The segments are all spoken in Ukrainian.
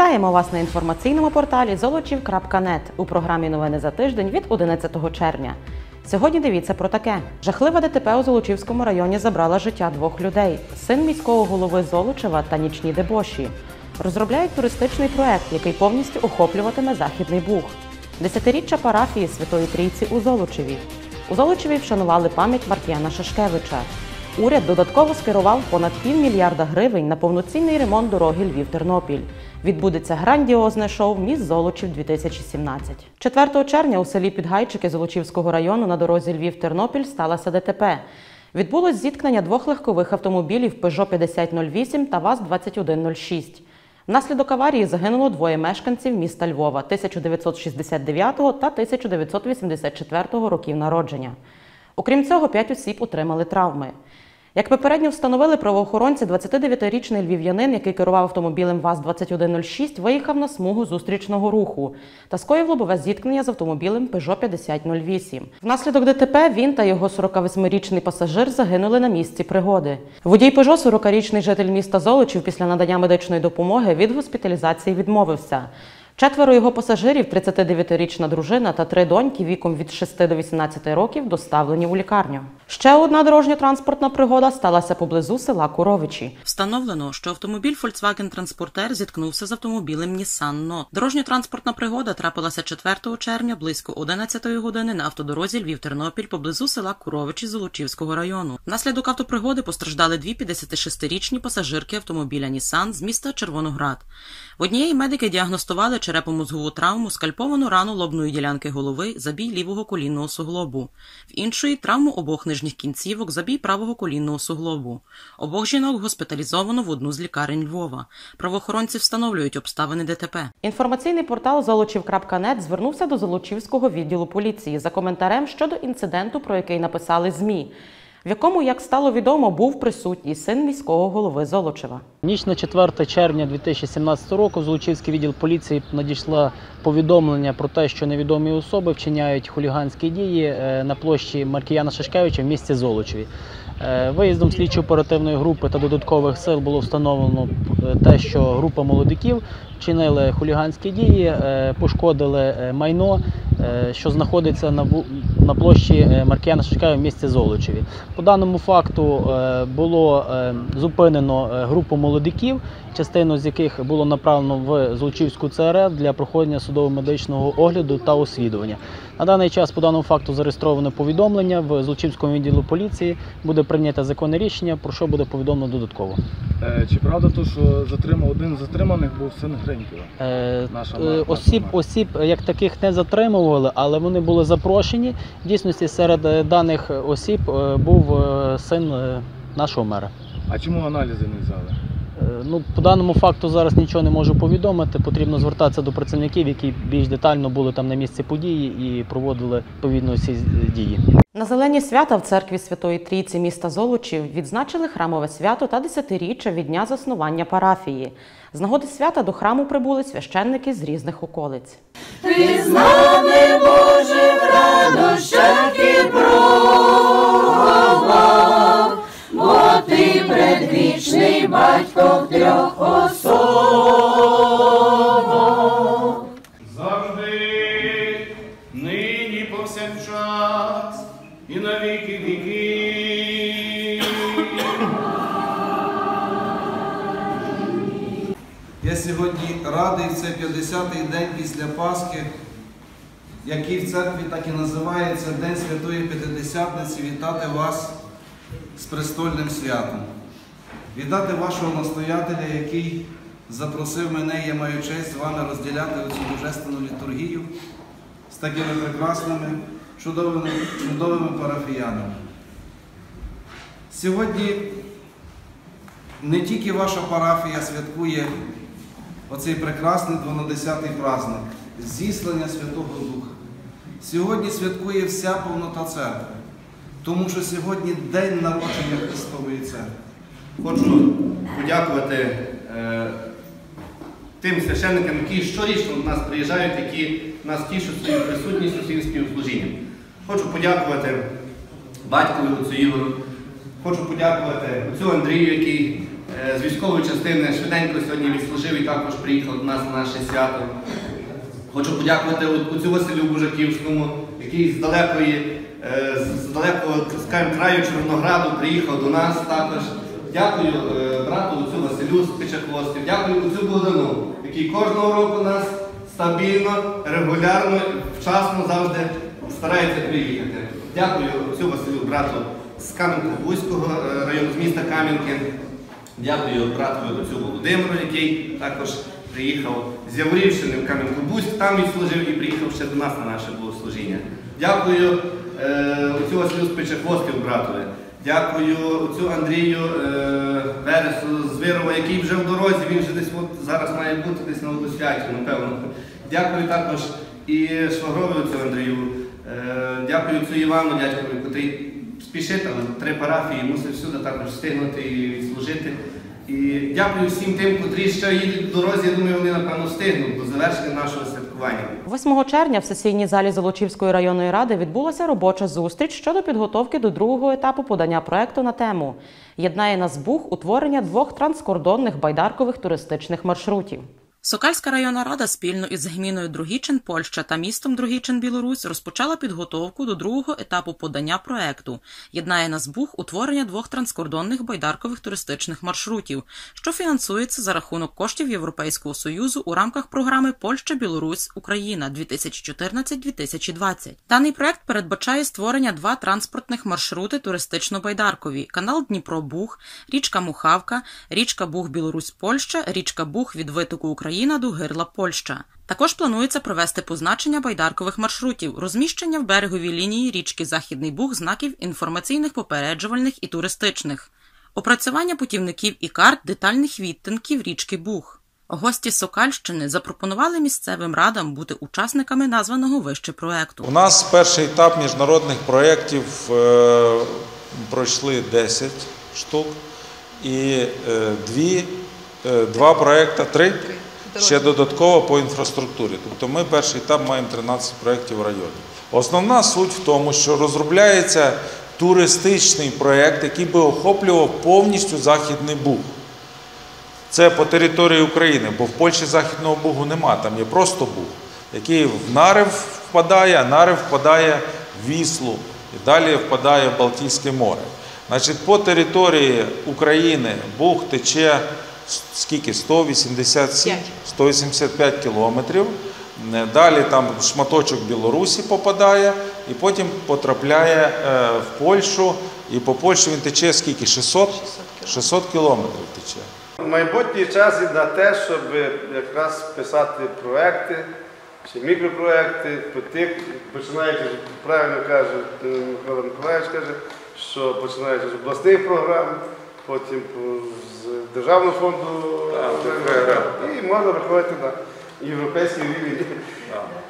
Вітаємо вас на інформаційному порталі золочів.нет у програмі Новини за тиждень від 11 червня. Сьогодні дивіться про таке: жахлива ДТП у Золочівському районі забрала життя двох людей: син міського голови Золочева та нічні дебоші. Розробляють туристичний проект, який повністю охоплюватиме Західний Буг. Десятиріччя парафії Святої Трійці у Золочеві. У Золочеві вшанували пам'ять Маркіяна Шашкевича. Уряд додатково скерував понад півмільярда гривень на повноцінний ремонт дороги Львів-Тернопіль. Відбудеться грандіозне шоу Міс Золочів 2017. 4 червня у селі Підгайчики Золочівського району на дорозі Львів-Тернопіль сталося ДТП. Відбулось зіткнення двох легкових автомобілів Peugeot 5008 та ВАЗ-2106. Внаслідок аварії загинуло двоє мешканців міста Львова 1969 та 1984 років народження. Окрім цього, п'ять осіб отримали травми. Як попередньо встановили правоохоронці, 29-річний львів'янин, який керував автомобілем ВАЗ-2106, виїхав на смугу зустрічного руху та скоїв лобове зіткнення з автомобілем Peugeot 5008. Внаслідок ДТП він та його 48-річний пасажир загинули на місці пригоди. Водій Peugeot, 40-річний житель міста Золочів, після надання медичної допомоги від госпіталізації відмовився. Четверо його пасажирів, 39-річна дружина та три доньки віком від 6 до 18 років, доставлені у лікарню. Ще одна дорожньо-транспортна пригода сталася поблизу села Куровичі. Встановлено, що автомобіль Volkswagen Transporter зіткнувся з автомобілем Nissan Note. Дорожньо-транспортна пригода трапилася 4 червня близько 11 години на автодорозі Львів-Тернопіль поблизу села Куровичі Золочівського району. Внаслідок автопригоди постраждали дві 56-річні пасажирки автомобіля Nissan з міста Червоноград. В однієї медики діагностували черепно-мозгову травму, скальповану рану лобної ділянки голови, забій лівого колінного суглобу. В іншої травму обох нижніх кінцівок, забій правого колінного суглобу. Обох жінок госпіталізовано в одну з лікарень Львова. Правоохоронці встановлюють обставини ДТП. Інформаційний портал золочів.нет звернувся до Золочівського відділу поліції за коментарем щодо інциденту, про який написали ЗМІ. В якому, як стало відомо, був присутній син міського голови Золочева. Ніч на 4 червня 2017 року в Золочівський відділ поліції надійшло повідомлення про те, що невідомі особи вчиняють хуліганські дії е, на площі Маркіяна Шашкевича в місті Золочеві. Е, Виїздом слідчо-оперативної групи та додаткових сил було встановлено е, те, що група молодиків вчинили хуліганські дії, пошкодили майно, що знаходиться на на площі е, Маркіяна Шашкевича в місті Золочеві. По даному факту е, було е, зупинено е, групу молодиків, частину з яких було направлено в Золочівську ЦРФ для проходження судово-медичного огляду та освідування. На даний час по даному факту зареєстровано повідомлення в Золочівському відділу поліції. Буде прийнято законне рішення, про що буде повідомлено додатково. Е, Чи правда то, що затримав один з затриманих був син Гринькова? Е, Наша е, наша осіб, осіб як таких не затримували, але вони були запрошені. В дійсності серед даних осіб був син нашого мера. А чому аналізи не взяли? Е, Ну, по даному факту зараз нічого не можу повідомити. Потрібно звертатися до працівників, які більш детально були там на місці події і проводили відповідно всі е, дії. На зелені свята в церкві Святої Трійці міста Золочів відзначили храмове свято та десятиріччя від дня заснування парафії. З нагоди свята до храму прибули священники з різних околиць. Ти з нами, Боже, в радощах і пробах, ти предвічний батько в трьох особах. завжди, нині повсякчас і на віки віків. Я сьогодні радий в цей 50-й день після Пасхи, який в церкві так і називається День Святої П'ятидесятниці, вітати вас з престольним святом. Вітати вашого настоятеля, який запросив мене, я маю честь з вами розділяти оцю божественну літургію з такими прекрасними, чудовими, чудовими парафіянами. Сьогодні не тільки ваша парафія святкує оцей прекрасний 12-й праздник зіслання Святого Духа. Сьогодні святкує вся повнота церкви, тому що сьогодні день народження Христової церкви. Хочу подякувати е, тим священникам, які щорічно до нас приїжджають, які нас тішать своєю присутністю, своїм співслужінням. Хочу подякувати батькові отцю Ігору, хочу подякувати отцю Андрію, який е, з військової частини швиденько сьогодні відслужив і також приїхав до нас на наше свято. Хочу подякувати отцю Василю Бужаківському, який з далекої, е, з далекого скажімо, краю Чорнограду приїхав до нас також. Дякую е, брату отцю Василю з Печахвостів, дякую отцю Богдану, який кожного року нас стабільно, регулярно, вчасно завжди старається приїхати. Дякую отцю Василю, брату з Кам'янко-Бузького е, району, з міста Кам'янки. Дякую братові отцю Володимиру, який також приїхав з Яворівщини в Кам'янку-Бузьк, там відслужив і приїхав ще до нас на наше богослужіння. Дякую е, отцю Василю Спичахвостів братові. Дякую отцю Андрію е, Вересу з який вже в дорозі, він вже десь от зараз має бути десь на водосвяті, напевно. Дякую також і швагрові отцю Андрію. Е, дякую отцю Івану, дядькові, який спішить, але три парафії мусить всюди також встигнути і відслужити. І дякую всім тим, котрі ще їдуть в дорозі. Я думаю, вони напевно встигнуть до завершення нашого святкування. 8 червня в сесійній залі Золочівської районної ради відбулася робоча зустріч щодо підготовки до другого етапу подання проекту на тему Єднає нас Бух утворення двох транскордонних байдаркових туристичних маршрутів. Сокальська районна рада спільно із гміною Другічин Польща та містом Другічин Білорусь розпочала підготовку до другого етапу подання проекту Єднає нас Буг утворення двох транскордонних байдаркових туристичних маршрутів, що фінансується за рахунок коштів Європейського союзу у рамках програми Польща Білорусь Україна 2014-2020. Даний проект передбачає створення два транспортних маршрути туристично-байдаркові: канал Дніпро-Буг, річка Мухавка, річка Буг Білорусь Польща, річка Буг від витоку Україна до гирла Польща. Також планується провести позначення байдаркових маршрутів, розміщення в береговій лінії річки Західний Буг знаків інформаційних, попереджувальних і туристичних, опрацювання путівників і карт детальних відтинків річки Буг. Гості Сокальщини запропонували місцевим радам бути учасниками названого вище проекту. У нас перший етап міжнародних проєктів е, пройшли 10 штук і е, дві, е, два проєкти, три ще додатково по інфраструктурі. Тобто ми перший етап маємо 13 проєктів в районі. Основна суть в тому, що розробляється туристичний проєкт, який би охоплював повністю Західний Буг. Це по території України, бо в Польщі Західного Бугу нема, там є просто Буг, який в Нарив впадає, а Нарив впадає в Віслу і далі впадає в Балтійське море. Значить, по території України Буг тече скільки? 187, 185 кілометрів. Е, Далі там шматочок Білорусі попадає і потім потрапляє е, в Польщу. І по Польщі він тече скільки? 600, 600 кілометрів тече. Майбутній час і на те, щоб якраз писати проекти чи мікропроекти, по тих, починаючи, правильно каже е, Микола Миколаївич каже, що починаючи з обласних програм, потім Державного фонду і можна виходити на європейський рівень.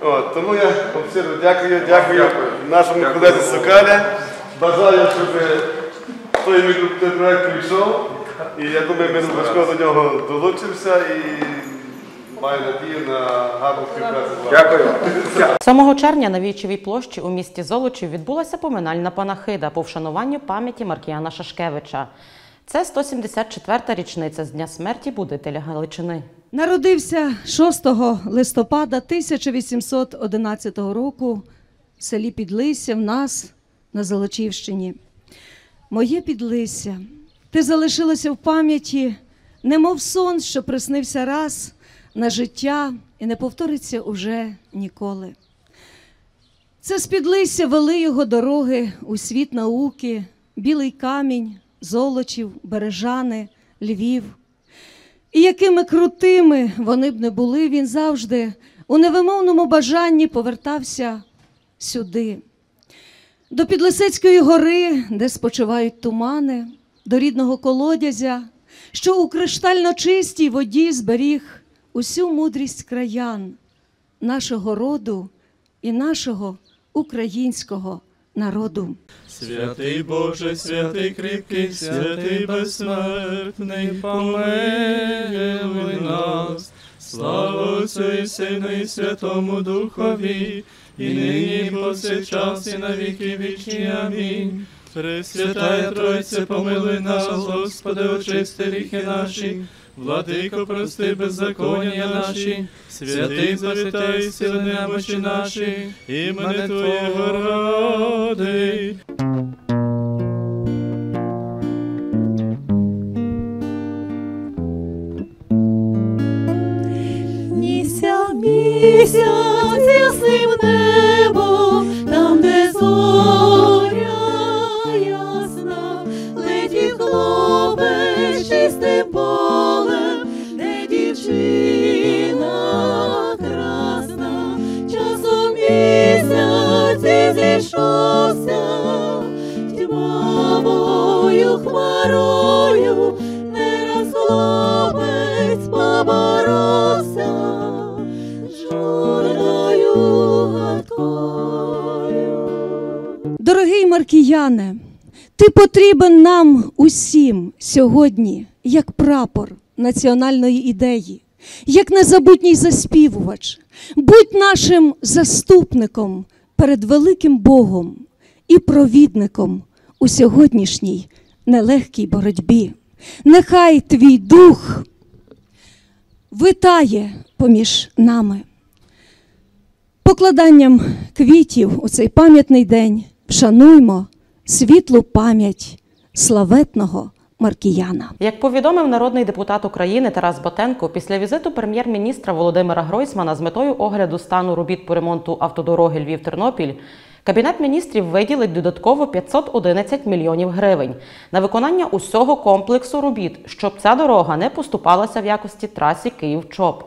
От, тому я вам щиро дякую, дякую нашому колезі Сокаля. Бажаю, щоб той мікропроект прийшов. І я думаю, ми обов'язково до нього долучимося і маю надію на гарну співпрацю. Дякую. 7 червня на Вічевій площі у місті Золочів відбулася поминальна панахида по вшануванню пам'яті Маркіяна Шашкевича. Це 174-та річниця з дня смерті будителя Галичини. Народився 6 листопада 1811 року в селі Підлисся в нас на Золочівщині. Моє підлисся, ти залишилося в пам'яті, немов сон, що приснився раз на життя і не повториться уже ніколи. Це з Підлисся вели його дороги у світ науки, білий камінь, золочів, бережани, Львів. І якими крутими вони б не були, він завжди у невимовному бажанні повертався сюди, до Підлисецької гори, де спочивають тумани, до рідного колодязя, що у криштально чистій воді зберіг усю мудрість краян, нашого роду і нашого українського народу. Святий Боже, святий кріпкий, святий безсмертний, помилуй нас. Слава Отцю і Сину і Святому Духові, і нині, і повсякчас, і на віки вічні. Амінь. Пресвятая Тройце, помилуй нас, Господи, очисти гріхи наші, Владико, прости беззаконня наші, святий завітай сили немочі наші, імени Твоєго ради. Дорогий Маркіяне, ти потрібен нам усім сьогодні як прапор національної ідеї, як незабутній заспівувач. Будь нашим заступником перед великим Богом і провідником у сьогоднішній нелегкій боротьбі. Нехай твій дух витає поміж нами. Покладанням квітів у цей пам'ятний день вшануймо світлу пам'ять славетного Маркіяна. Як повідомив народний депутат України Тарас Ботенко, після візиту прем'єр-міністра Володимира Гройсмана з метою огляду стану робіт по ремонту автодороги Львів-Тернопіль, Кабінет міністрів виділить додатково 511 мільйонів гривень на виконання усього комплексу робіт, щоб ця дорога не поступалася в якості трасі Київ-Чоп.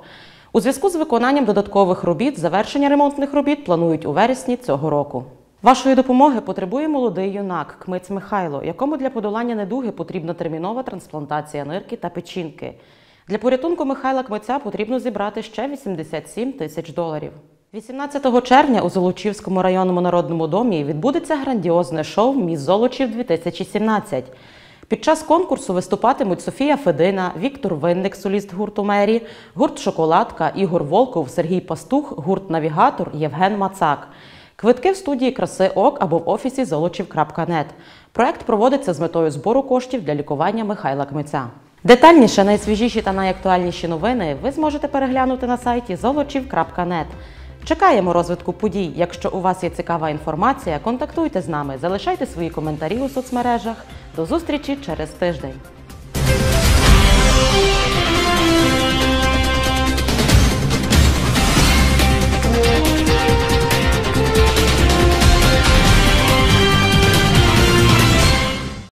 У зв'язку з виконанням додаткових робіт завершення ремонтних робіт планують у вересні цього року. Вашої допомоги потребує молодий юнак Кмиць Михайло, якому для подолання недуги потрібна термінова трансплантація нирки та печінки. Для порятунку Михайла Кмиця потрібно зібрати ще 87 тисяч доларів. 18 червня у Золочівському районному народному домі відбудеться грандіозне шоу Міс Золочів 2017. Під час конкурсу виступатимуть Софія Федина, Віктор Винник, соліст гурту Мері, гурт Шоколадка, Ігор Волков, Сергій Пастух, гурт Навігатор, Євген Мацак. Квитки в студії краси ОК або в офісі золочів.нет. Проект проводиться з метою збору коштів для лікування Михайла Кмиця. Детальніше найсвіжіші та найактуальніші новини ви зможете переглянути на сайті золочів.нет. Чекаємо розвитку подій. Якщо у вас є цікава інформація, контактуйте з нами, залишайте свої коментарі у соцмережах. До зустрічі через тиждень.